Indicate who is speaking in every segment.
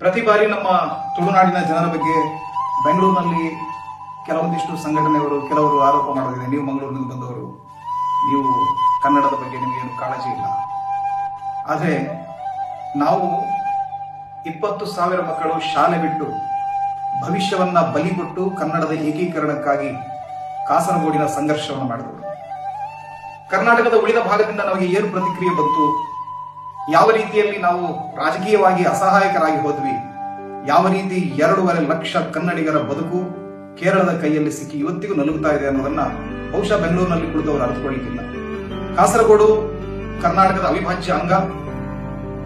Speaker 1: ಪ್ರತಿ ಬಾರಿ ನಮ್ಮ ತುಳುನಾಡಿನ ಜನರ ಬಗ್ಗೆ ಬೆಂಗಳೂರಿನಲ್ಲಿ ಕೆಲವೊಂದಿಷ್ಟು ಸಂಘಟನೆಗಳು ಕೆಲವರು ಆರೋಪ ಮಾಡೋದಿದೆ ನೀವು ಮಂಗಳೂರಿನಿಂದ ಬಂದವರು, ನೀವು ಕನ್ನಡದ ಬಗ್ಗೆ ನಿಮಗೇನು ಕಾಳಜಿ ಇಲ್ಲ. ಆದರೆ ನಾವು ಇಪ್ಪತ್ತು ಸಾವಿರ ಮಕ್ಕಳು ಶಾಲೆ ಬಿಟ್ಟು ಭವಿಷ್ಯವನ್ನ ಬಲಿ ಕೊಟ್ಟು ಕನ್ನಡದ ಏಕೀಕರಣಕ್ಕಾಗಿ ಕಾಸರಗೋಡಿನ ಸಂಘರ್ಷವನ್ನು ಮಾಡಿದವರು. ಕರ್ನಾಟಕದ ಉಳಿದ ಭಾಗದಿಂದ ನಮಗೆ ಏನು ಪ್ರತಿಕ್ರಿಯೆ ಬಂತು? ಯಾವ ರೀತಿಯಲ್ಲಿ ನಾವು ರಾಜಕೀಯವಾಗಿ ಅಸಹಾಯಕರಾಗಿ ಹೋದ್ವಿ? ಯಾವ ರೀತಿ ಎರಡೂವರೆ ಲಕ್ಷ ಕನ್ನಡಿಗರ ಬದುಕು ಕೇರಳದ ಕೈಯಲ್ಲಿ ಸಿಕ್ಕಿ ಇವತ್ತಿಗೂ ನಲುಗುತ್ತಾ ಇದೆ ಅನ್ನೋದನ್ನ ಬಹುಶಃ ಬೆಂಗಳೂರಿನಲ್ಲಿ ಕುಳಿತವರು ಅರ್ಥಕೊಳ್ಳಿಕ್ಕಿಲ್ಲ ಕಾಸರಗೋಡು, ಕರ್ನಾಟಕದ ಅವಿಭಾಜ್ಯ ಅಂಗ,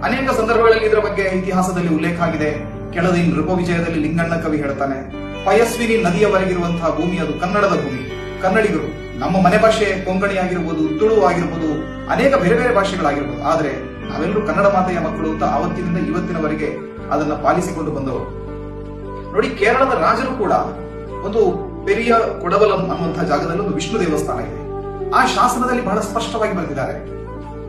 Speaker 1: ಅನೇಕ ಸಂದರ್ಭಗಳಲ್ಲಿ ಇದರ ಬಗ್ಗೆ ಇತಿಹಾಸದಲ್ಲಿ ಉಲ್ಲೇಖ ಆಗಿದೆ. ಕೆಳದಿ ನೃಪ ವಿಜಯದಲ್ಲಿ ಲಿಂಗಣ್ಣ ಕವಿ ಹೇಳ್ತಾನೆ, ಪಯಸ್ವಿನಿ ನದಿಯವರೆಗಿರುವಂತಹ ಭೂಮಿ ಅದು ಕನ್ನಡದ ಭೂಮಿ. ಕನ್ನಡಿಗರು ನಮ್ಮ ಮನೆ ಭಾಷೆ ಕೊಂಕಣಿ ಆಗಿರ್ಬೋದು ತುಳು ಆಗಿರ್ಬೋದು, ಅನೇಕ ಬೇರೆ ಬೇರೆ ಭಾಷೆಗಳಾಗಿರ್ಬೋದು. ಆದ್ರೆ ನಾವೆಲ್ಲರೂ ಕನ್ನಡ ಮಾತೆಯ ಮಕ್ಕಳು ಅಂತ ಆವತ್ತಿನಿಂದ ಇವತ್ತಿನವರೆಗೆ ಅದನ್ನ ಪಾಲಿಸಿಕೊಂಡು ಬಂದವರು. ನೋಡಿ, ಕೇರಳದ ರಾಜರು ಕೂಡ ಒಂದು ಪೆರಿಯ ಕೊಡವಲಂ ಅನ್ನುವಂತಹ ಜಾಗದಲ್ಲಿ ಒಂದು ವಿಷ್ಣು ದೇವಸ್ಥಾನ ಇದೆ. ಆ ಶಾಸನದಲ್ಲಿ ಬಹಳ ಸ್ಪಷ್ಟವಾಗಿ ಬರೆದಿದ್ದಾರೆ.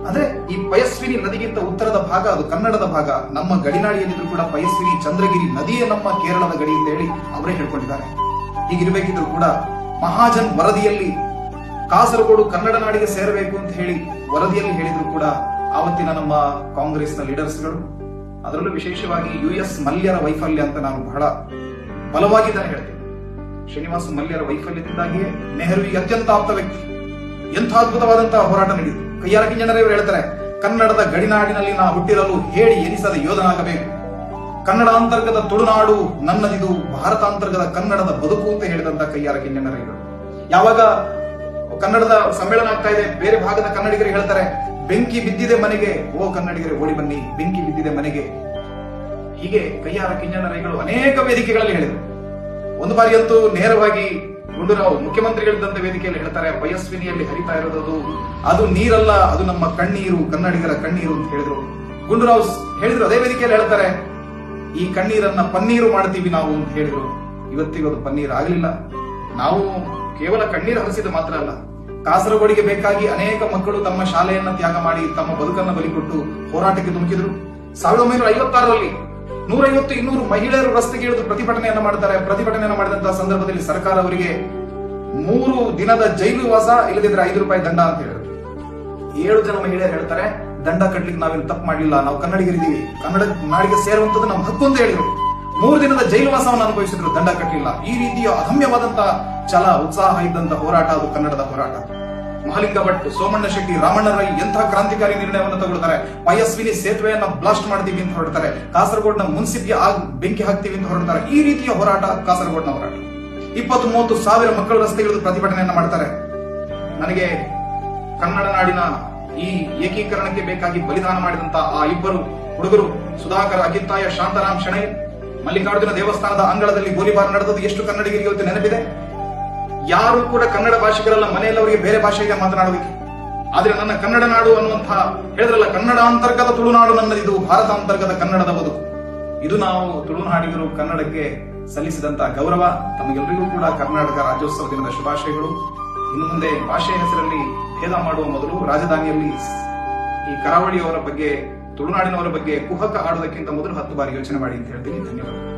Speaker 1: ಅಂದ್ರೆ ಈ ಪಯಸ್ವಿನಿ ನದಿಗಿಂತ ಉತ್ತರದ ಭಾಗ ಅದು ಕನ್ನಡದ ಭಾಗ. ನಮ್ಮ ಗಡಿನಾಡಿಯಲ್ಲಿದ್ರು ಕೂಡ ಪಯಸ್ವಿನಿ ಚಂದ್ರಗಿರಿ ನದಿಯೇ ನಮ್ಮ ಕೇರಳದ ಗಡಿ ಅಂತ ಹೇಳಿ ಅವರೇ ಹೇಳ್ಕೊಂಡಿದ್ದಾರೆ. ಹೀಗಿರ್ಬೇಕಿದ್ರು ಕೂಡ ಮಹಾಜನ್ ವರದಿಯಲ್ಲಿ ಕಾಸರಗೋಡು ಕನ್ನಡ ನಾಡಿಗೆ ಸೇರಬೇಕು ಅಂತ ಹೇಳಿ ವರದಿಯಲ್ಲಿ ಹೇಳಿದ್ರು ಕೂಡ ಆವತ್ತಿನ ನಮ್ಮ ಕಾಂಗ್ರೆಸ್ನ ಲೀಡರ್ಸ್ಗಳು, ಅದರಲ್ಲೂ ವಿಶೇಷವಾಗಿ ಯು ಎಸ್ ಮಲ್ಯರ ವೈಫಲ್ಯ ಅಂತ ನಾನು ಬಹಳ ಬಲವಾಗಿ ಹೇಳ್ತೇನೆ. ಶ್ರೀನಿವಾಸ ಮಲ್ಯರ ವೈಫಲ್ಯದಿಂದಾಗಿಯೇ ನೆಹರುವಿಗೆ ಅತ್ಯಂತ ಆಪ್ತ ವ್ಯಕ್ತಿ. ಎಂಥ ಅದ್ಭುತವಾದಂತಹ ಹೋರಾಟ ನಡೆಯಿತು. ಕೈಯಾರ ಕಿಂಜನರೇ ಹೇಳ್ತಾರೆ, ಕನ್ನಡದ ಗಡಿನಾಡಿನಲ್ಲಿ ನಾ ಹುಟ್ಟಿರಲು ಹೇಳಿ ಎನಿಸದ ಯೋಧನಾಗಬೇಕು. ಕನ್ನಡ ಅಂತರ್ಗತ ತುಳುನಾಡು ನನ್ನದಿದು ಭಾರತಾಂತರ್ಗತ ಕನ್ನಡದ ಬದುಕು ಅಂತ ಹೇಳಿದಂತ ಕೈಯಾರ ಕಿಂಜನರೇ ಯಾವಾಗ ಕನ್ನಡದ ಸಮ್ಮೇಳನ ಆಗ್ತಾ ಇದೆ, ಬೇರೆ ಭಾಗದ ಕನ್ನಡಿಗರು ಹೇಳ್ತಾರೆ ಬೆಂಕಿ ಬಿದ್ದಿದೆ ಮನೆಗೆ. ಓ ಕನ್ನಡಿಗರೇ, ಓಡಿ ಬನ್ನಿ. ಬೆಂಕಿ ಬಿದ್ದಿದೆ ಮನೆಗೆ. ಹೀಗೆ ಕೈಯಾರ ಕಿಂಜನರೇಗಳು ಅನೇಕ ವೇದಿಕೆಗಳಲ್ಲಿ ಹೇಳಿದರು. ಒಂದು ಬಾರಿ ಅಂತೂ ನೇರವಾಗಿ ಗುಂಡೂರಾವ್ ಮುಖ್ಯಮಂತ್ರಿಗಳಿದ್ದಂತ ವೇದಿಕೆಯಲ್ಲಿ ಹೇಳ್ತಾರೆ ಪಯಸ್ವಿನಿಯಲ್ಲಿ ಹರಿತಾ ಇರೋದು ಅದು ನೀರಲ್ಲ, ಅದು ನಮ್ಮ ಕಣ್ಣೀರು, ಕನ್ನಡಿಗರ ಕಣ್ಣೀರು ಅಂತ ಹೇಳಿದ್ರು. ಗುಂಡೂರಾವ್ ಹೇಳಿದ್ರು, ಅದೇ ವೇದಿಕೆಯಲ್ಲಿ ಹೇಳ್ತಾರೆ, ಈ ಕಣ್ಣೀರನ್ನ ಪನ್ನೀರು ಮಾಡ್ತೀವಿ ನಾವು ಅಂತ ಹೇಳಿದ್ರು. ಇವತ್ತಿಗೂ ಅದು ಪನ್ನೀರ್ ಆಗಲಿಲ್ಲ. ನಾವು ಕೇವಲ ಕಣ್ಣೀರು ಹರಿಸಿದ ಮಾತ್ರ ಅಲ್ಲ ಕಾಸರಗೋಡಿಗೆ ಬೇಕಾಗಿ ಅನೇಕ ಮಕ್ಕಳು ತಮ್ಮ ಶಾಲೆಯನ್ನ ತ್ಯಾಗ ಮಾಡಿ ತಮ್ಮ ಬದುಕನ್ನ ಬಲಿಕೊಟ್ಟು ಹೋರಾಟಕ್ಕೆ ಧುಮುಕಿದ್ರು. ಸಾವಿರದ ಒಂಬೈನೂರ ಐವತ್ತಾರರಲ್ಲಿ ನೂರೈವತ್ತು ಇನ್ನೂರು ಮಹಿಳೆಯರು ರಸ್ತೆಗೆ ಇಳಿದು ಪ್ರತಿಭಟನೆಯನ್ನು ಮಾಡ್ತಾರೆ. ಪ್ರತಿಭಟನೆಯನ್ನು ಮಾಡಿದಂತಹ ಸಂದರ್ಭದಲ್ಲಿ ಸರ್ಕಾರ ಅವರಿಗೆ ಮೂರು ದಿನದ ಜೈಲು ವಾಸ ಇಲ್ಲದಿದ್ರೆ ಐದು ರೂಪಾಯಿ ದಂಡ ಅಂತ ಹೇಳಿದ್ರು. ಏಳು ಜನ ಮಹಿಳೆಯರು ಹೇಳ್ತಾರೆ, ದಂಡ ಕಟ್ಟಲಿಕ್ಕೆ ನಾವೇನು ತಪ್ಪು ಮಾಡಲಿಲ್ಲ. ನಾವು ಕನ್ನಡಿಗರಿದ್ದೀವಿ. ಕನ್ನಡ ನಾಡಿಗೆ ಸೇರುವಂತದ್ದು ನಮ್ಮ ಹಕ್ಕು ಅಂತ ಹೇಳಿದ್ರು. ಮೂರು ದಿನದ ಜೈಲುವಾಸವನ್ನು ಅನುಭವಿಸಿದ್ರು ದಂಡ ಕಟ್ಟಿಲ್ಲ. ಈ ರೀತಿಯ ಅಗಮ್ಯವಾದಂತಹ ಛಲ, ಉತ್ಸಾಹ ಇದ್ದಂತಹ ಹೋರಾಟ ಅದು ಕನ್ನಡದ ಹೋರಾಟ. ಮಹಾಲಿಂಗ ಭಟ್, ಸೋಮಣ್ಣ ಶೆಟ್ಟಿ ರಾಮಣ್ಣ ರೈ ಎಂತಹ ಕ್ರಾಂತಿಕಾರಿ ನಿರ್ಣಯವನ್ನು ತಗೊಳ್ತಾರೆ ಪಯಸ್ವಿನಿ ಸೇತುವೆಯನ್ನ ಬ್ಲಾಸ್ಟ್ ಮಾಡ್ತೀವಿ ಅಂತ ಹೊರಡ್ತಾರೆ. ಕಾಸರಗೋಡ್ನ ಮುನ್ಸಿಪಿ ಆಗ್ ಬೆಂಕಿ ಹಾಕ್ತೀವಿ ಅಂತ ಹೊರಡ್ತಾರೆ. ಈ ರೀತಿಯ ಹೋರಾಟ ಕಾಸರಗೋಡ್ನ ಹೋರಾಟ. ಇಪ್ಪತ್ತು ಮೂವತ್ತು ಸಾವಿರ ಮಕ್ಕಳು ರಸ್ತೆಗಿಳಿದು ಪ್ರತಿಭಟನೆಯನ್ನ ಮಾಡ್ತಾರೆ. ನನಗೆ ಕನ್ನಡ ನಾಡಿನ ಈ ಏಕೀಕರಣಕ್ಕೆ ಬೇಕಾಗಿ ಬಲಿದಾನ ಮಾಡಿದಂತ ಆ ಇಬ್ಬರು ಹುಡುಗರು ಸುಧಾಕರ್ ಅಗಿತ್ತಾಯ ಶಾಂತರಾಮ್ ಶೆಣೈ ಮಲ್ಲಿಕಾರ್ಜುನ ದೇವಸ್ಥಾನದ ಅಂಗಳದಲ್ಲಿ ಗೋಲಿಬಾರ್ ನಡೆದದ್ದು ಎಷ್ಟು ಕನ್ನಡಿಗರಿಗೆ ಇವತ್ತು ನೆನಪಿದೆ? ಯಾರು ಕೂಡ ಕನ್ನಡ ಭಾಷಿಕರಲ್ಲ ಮನೆಯಲ್ಲಿ ಅವರಿಗೆ ಬೇರೆ ಭಾಷೆಗೆ ಮಾತನಾಡೋದಕ್ಕೆ ಆದ್ರೆ ನನ್ನ ಕನ್ನಡ ನಾಡು ಅನ್ನುವಂತಹ ಹೇಳಿದ್ರಲ್ಲ, ಕನ್ನಡ ಅಂತರ್ಗತ ತುಳುನಾಡು ನನ್ನದಿದು ಭಾರತ ಅಂತರ್ಗತ ಕನ್ನಡದ ಬದುಕು. ಇದು ನಾವು ತುಳುನಾಡಿಗರು ಕನ್ನಡಕ್ಕೆ ಸಲ್ಲಿಸಿದಂತಹ ಗೌರವ. ತಮಗೆಲ್ಲರಿಗೂ ಕೂಡ ಕರ್ನಾಟಕ ರಾಜ್ಯೋತ್ಸವ ದಿನದ ಶುಭಾಶಯಗಳು. ಇನ್ನು ಮುಂದೆ ಭಾಷೆಯ ಹೆಸರಲ್ಲಿ ಭೇದ ಮಾಡುವ ಮೊದಲು ರಾಜಧಾನಿಯಲ್ಲಿ ಈ ಕರಾವಳಿಯವರ ಬಗ್ಗೆ ತುಳುನಾಡಿನವರ ಬಗ್ಗೆ ಕುಹಕ ಆಡೋದಕ್ಕಿಂತ ಮೊದಲು ಹತ್ತು ಬಾರಿ ಯೋಚನೆ ಮಾಡಿ ಅಂತ ಹೇಳ್ತೀನಿ. ಧನ್ಯವಾದ